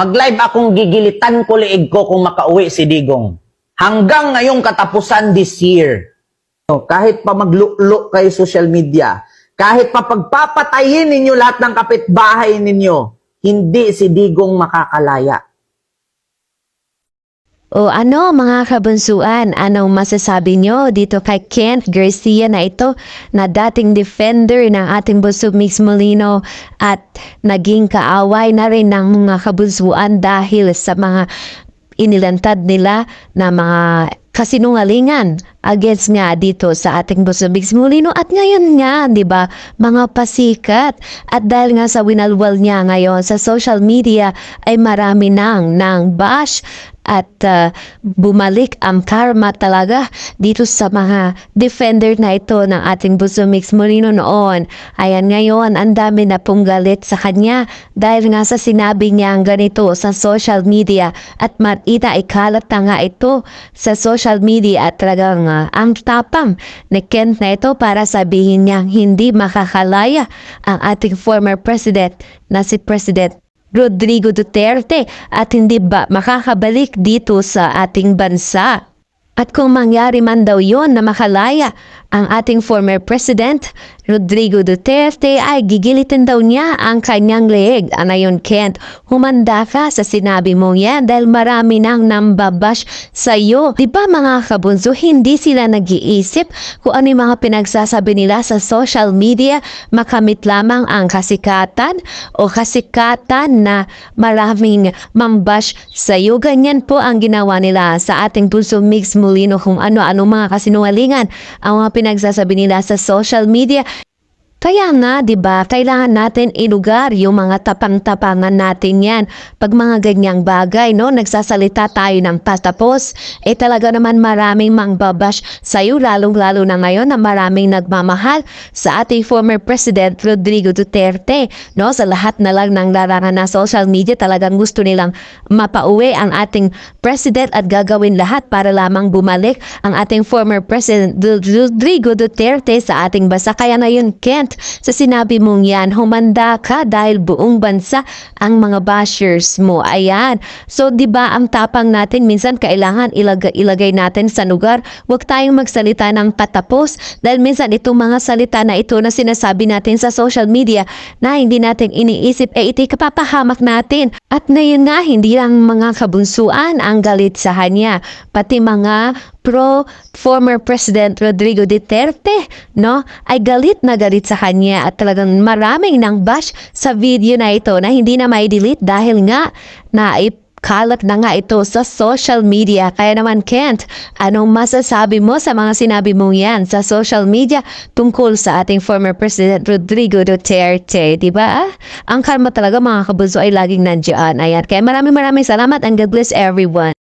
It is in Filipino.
Mag-live akong gigilitan ko liig ko kung makauwi si Digong. Hanggang ngayong katapusan this year. No, kahit pa maglulo kayo social media, kahit pa pagpapatayin ninyo lahat ng kapitbahay ninyo, hindi si Digong makakalaya. O ano mga kabunsuan, anong masasabi nyo dito kay Kent Garcia na ito na dating defender ng ating Busog Mix Molino at naging kaaway na rin ng mga kabunsuan dahil sa mga inilantad nila na mga kasinungalingan against nga dito sa ating Busog Mix Molino at ngayon nga, di ba, mga pasikat. At dahil nga sa winalwal niya ngayon sa social media ay marami nang nang bash. At uh, bumalik ang karma talaga dito sa mga defender na ito ng ating Buso Mix Molino noon. Ayan ngayon, ang dami na pong galit sa kanya dahil nga sa sinabi niya ang ganito sa social media. At matita ikalat na nga ito sa social media. At talagang uh, ang tapang ni Kent na para sabihin niyang hindi makakalaya ang ating former president na si President Rodrigo Duterte at hindi ba makakabalik dito sa ating bansa. At kung mangyari man daw yon na makalaya ang ating former president, Rodrigo Duterte ay gigilitin daw niya ang kanyang leeg. Anayon Kent, humanda ka sa sinabi mong yan dahil marami nang nambabash sa iyo. Di ba mga kabunso, hindi sila nag-iisip kung ano yung mga pinagsasabi nila sa social media, makamit lamang ang kasikatan o kasikatan na maraming mambash sa iyo. Ganyan po ang ginawa nila sa ating Pulso Mix Molino kung ano-ano mga kasinungalingan ang mga pinagsasabi nila sa social media. Kaya nga, 'di ba, kailangan natin ilugar yung mga tapang-tapangan natin 'yan. Pag mga ganyang bagay, no, nagsasalita tayo ng patapos, eh talaga naman maraming mangbabash sa iyo lalong-lalo na ngayon na maraming nagmamahal sa ating former President Rodrigo Duterte, no? Sa lahat na lang ng larangan na social media, talagang gusto nilang mapauwi ang ating president at gagawin lahat para lamang bumalik ang ating former President Rodrigo Duterte sa ating bansa. Kaya na yun, Kent, sa sinabi mong yan, humanda ka dahil buong bansa ang mga bashers mo. Ayan. So, di ba ang tapang natin, minsan kailangan ilagay, ilagay natin sa lugar. Huwag tayong magsalita ng patapos dahil minsan itong mga salita na ito na sinasabi natin sa social media na hindi natin iniisip, eh iti kapapahamak natin. At ngayon nga, hindi lang mga kabunsuan ang galit sa kanya, pati mga pro former President Rodrigo Duterte, no? Ay galit na galit sa kanya at talagang maraming nang bash sa video na ito na hindi na may delete dahil nga na kalat na nga ito sa social media. Kaya naman, Kent, anong masasabi mo sa mga sinabi mong yan sa social media tungkol sa ating former President Rodrigo Duterte? Di ba? Ang karma talaga mga kabuso ay laging nandiyan. Ayan. Kaya maraming maraming salamat and God bless everyone.